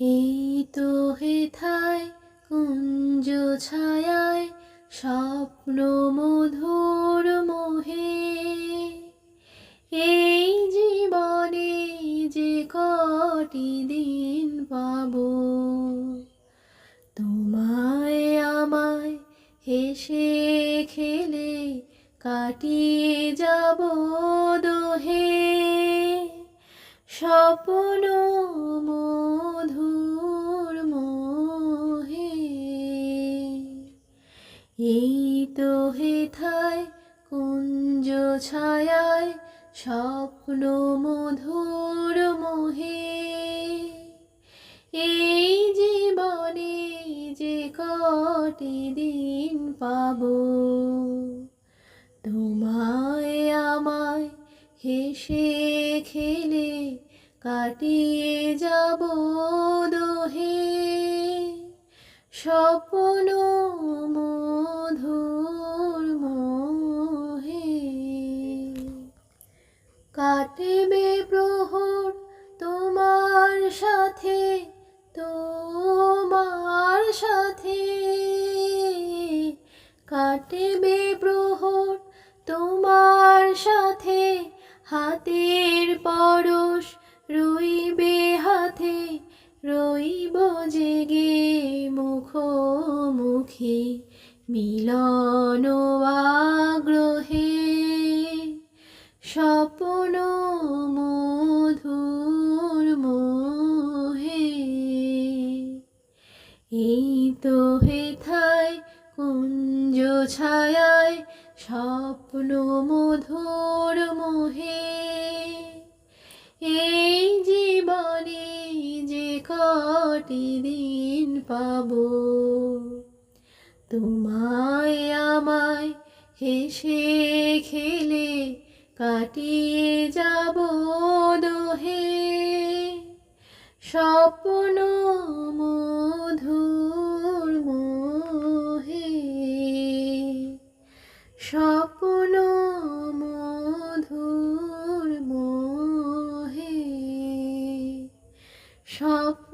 এই তো হেথায় কুঞ্জ ছায়ায় স্বপ্ন মধুর মোহে। এই জীবনে যে কটি দিন পাবো, তোমায় আমায় হেসে খেলে কাটিয়ে যাব দোহে। স্বপ্ন এই তো হেথায় কুঞ্জ ছায়ায় স্বপ্ন মধুর মোহে। এই জীবনে যে কটি দিন পাবো, তোমায় আমায় হেসে খেলে কাটিয়ে যাব দোহে। স্বপ্ন মধুর মোহে। কাটবে প্রহর তোমার সাথে তোমার সাথে। কাটবে প্রহর তোমার সাথে, হাতের পরশ রইবে হাতে। রইব জেগে মুখোমুখি। মিলন আগ্রহে স্বপ্ন মধুর মোহে। এই তো হেথায় কুঞ্জ ছায়ায় স্বপ্ন মধুর মোহে। এই জীবনে যে কটি দিন পাবো তোমায় আমায় হেসে খেলে কাটিয়ে যাব দোহে। স্বপ্ন মধুর মোহে। স্বপ্ন মধুর মোহে। স্বপ্ন